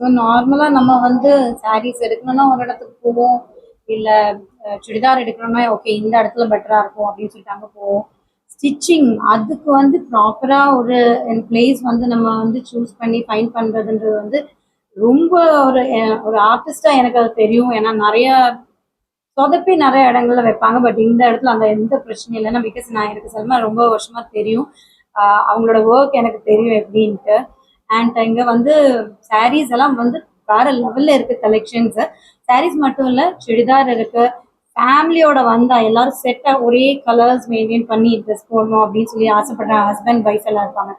So நார்மலாக நம்ம வந்து சாரீஸ் எடுக்கணும்னா ஒரு இடத்துக்கு போவோம். இல்லை சுடிதார் எடுக்கணும்னா ஓகே இந்த இடத்துல பெட்டராக இருக்கும் அப்படின்னு சொல்லிட்டு அங்கே போவோம். ஸ்டிச்சிங் அதுக்கு வந்து ப்ராப்பராக ஒரு பிளேஸ் வந்து நம்ம வந்து சூஸ் பண்ணி ஃபைன் பண்ணுறதுன்றது வந்து ரொம்ப ஒரு ஒரு ஆர்டிஸ்டாக எனக்கு அது தெரியும். ஏன்னா நிறைய சொதப்பி நிறைய இடங்கள்ல வைப்பாங்க. பட் இந்த இடத்துல அந்த எந்த பிரச்சனையும் இல்லைன்னா பிகாஸ் நான் எனக்கு சல்மா ரொம்ப வருஷமாக தெரியும். அவங்களோட ஒர்க் எனக்கு தெரியும் எப்படின்ட்டு. அண்ட் இங்கே வந்து சாரீஸ் எல்லாம் வந்து வேற லெவல்ல இருக்கு கலெக்ஷன்ஸ் சாரீஸ் மட்டும் இல்ல சுடிதார் இருக்கு. ஃபேமிலியோட வந்தா எல்லாரும் செட்டா ஒரே கலர்ஸ் மெயின்டைன் பண்ணி ட்ரெஸ் போடணும் அப்படின்னு சொல்லி ஆசைப்படுற ஹஸ்பண்ட் ஒய்ஃப் எல்லாம் இருப்பாங்க.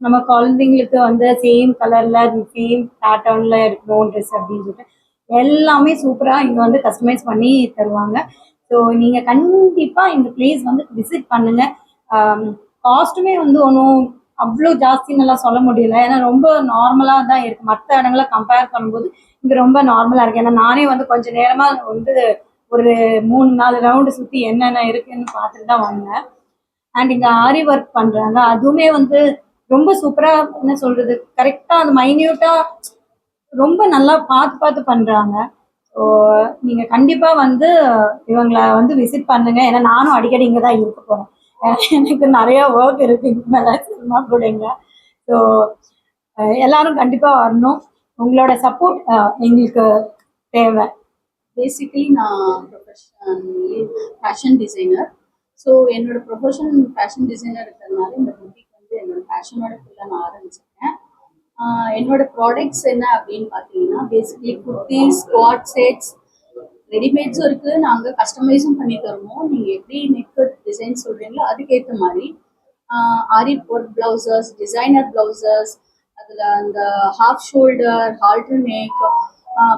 நம்ம குழந்தைங்களுக்கு வந்து சேம் கலர்ல சேம் பேட்டர்ன்ல இருக்கணும் ட்ரெஸ் அப்படின்னு சொல்லிட்டு. எல்லாமே சூப்பரா இங்க வந்து கஸ்டமைஸ் பண்ணி தருவாங்க. ஸோ நீங்க கண்டிப்பா இந்த பிளேஸ் வந்து விசிட் பண்ணுங்க. காஸ்ட்டுமே வந்து ஒன்றும் அவ்வளோ ஜாஸ்தின்னு சொல்ல முடியல. ஏன்னா ரொம்ப நார்மலாக தான் இருக்கு. மற்ற இடங்களை கம்பேர் பண்ணும்போது இங்கே ரொம்ப நார்மலா இருக்கு. ஏன்னா நானே வந்து கொஞ்ச நேரமா வந்து ஒரு மூணு நாலு ரவுண்டு சுற்றி என்னென்ன இருக்குன்னு பார்த்துட்டு தான் வந்தேன். அண்ட் இங்க ஆரி ஒர்க் பண்றாங்க. அதுவுமே வந்து ரொம்ப சூப்பரா என்ன சொல்றது? கரெக்டாக அந்த மைன்யூட்டா ரொம்ப நல்லா பார்த்து பார்த்து பண்றாங்க. ஸோ நீங்க கண்டிப்பா வந்து இவங்கள வந்து விசிட் பண்ணுங்க. ஏன்னா நானும் அடிக்கடி இங்க தான் இருக்க போகிறேன் எனக்கு நிறைய ஒர்க் இருக்கு. மேலே சினிமா கூடங்க. ஸோ எல்லாரும் கண்டிப்பாக வரணும். உங்களோட சப்போர்ட் எங்களுக்கு தேவை. பேசிக்கலி நான் ப்ரொஃபஷனலி ஃபேஷன் டிசைனர் ஸோ என்னோட ப்ரொஃபஷன் ஃபேஷன் டிசைனர் இருக்கிறதுனால இந்த புட்டிக் வந்து என்னோட ஃபேஷனோட ஃபுல்லாக நான் ஆரம்பிச்சிருக்கேன். என்னோட ப்ராடக்ட்ஸ் என்ன அப்படின்னு பார்த்தீங்கன்னா பேசிக்கலி குர்த்திஸ் ஸ்குவாட் செட்ஸ் ரெடிமேட்ஸும் இருக்குது நாங்கள் கஸ்டமைஸும் பண்ணி தருவோம். நீங்கள் எப்படி நெக் டிசைன் சொல்கிறீங்களோ அதுக்கேற்ற மாதிரி aari work blouses designer blouses அதில் அந்த ஹாஃப் ஷோல்டர் ஹால்டர் நெக்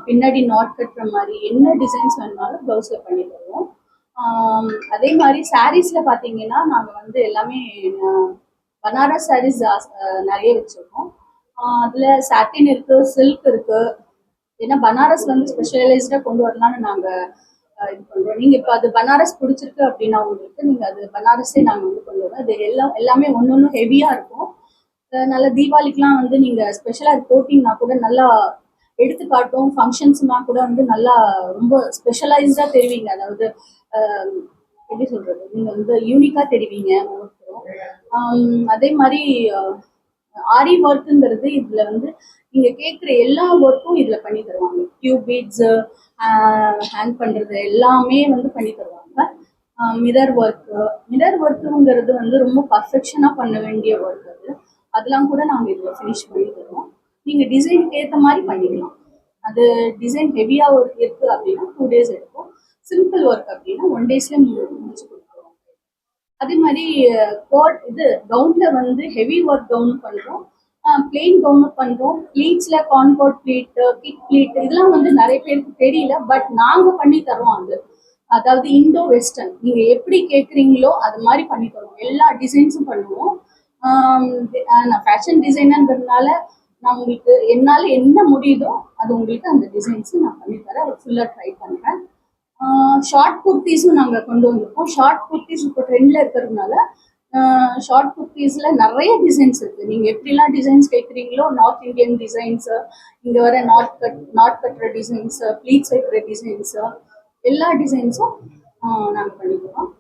பின்னாடி நாட் கட்டுற மாதிரி என்ன டிசைன்ஸ் வேணுனாலும் ப்ளவுஸில் பண்ணி தருவோம். அதே மாதிரி சாரீஸில் பார்த்தீங்கன்னா நாங்கள் வந்து எல்லாமே பனாரஸ் சாரீஸ் நிறைய வச்சுருக்கோம். அதில் சாட்டின் இருக்குது சில்க் இருக்குது ஏன்னா பனாரஸ் வந்து ஸ்பெஷலைஸ்டாக கொண்டு வரலாம்னு நாங்கள் இது பண்ணுறோம் நீங்கள் இப்போ அது பனாரஸ் பிடிச்சிருக்கு அப்படின்னா உங்களுக்கு நீங்கள் அது பனாரஸே நாங்கள் வந்து கொண்டு வரோம். அது எல்லாம் எல்லாமே ஒன்னு ஒன்று ஹெவியா இருக்கும் நல்லா நல்ல வந்து நீங்க ஸ்பெஷலாக அது போட்டிங்கன்னா கூட நல்லா எடுத்து காட்டும் ஃபங்க்ஷன்ஸ்னா கூட வந்து நல்லா ரொம்ப ஸ்பெஷலைஸ்டா தெரிவிங்க. அதாவது எப்படி சொல்றது? நீங்க வந்து யூனிக்கா தெரிவிங்க ஒவ்வொருத்தரும். அதே மாதிரி ஆரி ஒர்க்குங்கிறது இதுல வந்து நீங்கள் கேட்குற எல்லா ஒர்க்கும் இதுல பண்ணி தருவாங்க. டியூப் பீட்ஸு ஹேங் பண்ணுறது எல்லாமே வந்து பண்ணி தருவாங்க. மிரர் ஒர்க்கு மிரர் ஒர்க்குங்கிறது வந்து ரொம்ப பர்ஃபெக்ஷனாக பண்ண வேண்டிய ஒர்க் அது. அதெல்லாம் கூட நாங்கள் இதில் ஃபினிஷ் பண்ணி தருவோம். நீங்கள் டிசைனுக்கு ஏற்ற மாதிரி பண்ணிக்கலாம். அது டிசைன் ஹெவியாக ஒர்க் இருக்குது அப்படின்னா டூ டேஸ் எடுக்கும் சிம்பிள் ஒர்க் அப்படின்னா ஒன் டேஸ்லேயே முடிச்சு கொடுத்துருவோம். அதே மாதிரி கோட் இது கவுனில் வந்து ஹெவி ஒர்க் கவுன் பண்ணுறோம் பிளெயின் கவுன் பண்றோம். ப்ளீட்ஸ்ல கான்கோட் ப்ளீட் கிக் ப்ளீட் இதெல்லாம் வந்து நிறைய பேருக்கு தெரியல பட் நாங்க பண்ணி தரோம் அது. அதாவது இண்டோ வெஸ்டர்ன் நீங்க எப்படி கேட்குறீங்களோ அது மாதிரி பண்ணி தருவோம் எல்லா டிசைன்ஸும் பண்ணுவோம். நான் ஃபேஷன் டிசைனர்ன்றதுனால நான் உங்களுக்கு என்னால் என்ன முடியுதோ அது உங்களுக்கு அந்த டிசைன்ஸும் நான் பண்ணி தரேன். ஃபுல்லாக ட்ரை பண்ணுறேன் ஷார்ட் குர்த்திஸும் நாங்கள் கொண்டு வந்திருக்கோம். ஷார்ட் குர்த்திஸ் இப்போ ட்ரெண்டில் இருக்கிறதுனால ஷார்ட் குர்த்திஸில் நிறைய டிசைன்ஸ் இருக்குது நீங்கள் எப்படிலாம் டிசைன்ஸ் கேட்குறீங்களோ நார்த் இந்தியன் டிசைன்ஸு இங்கே வர நார்த் கட் நார்த் கட்டுற டிசைன்ஸு ப்ளீட்ஸ் வைக்கிற டிசைன்ஸு எல்லா டிசைன்ஸும் நாங்கள் பண்ணிக்கிறோம்.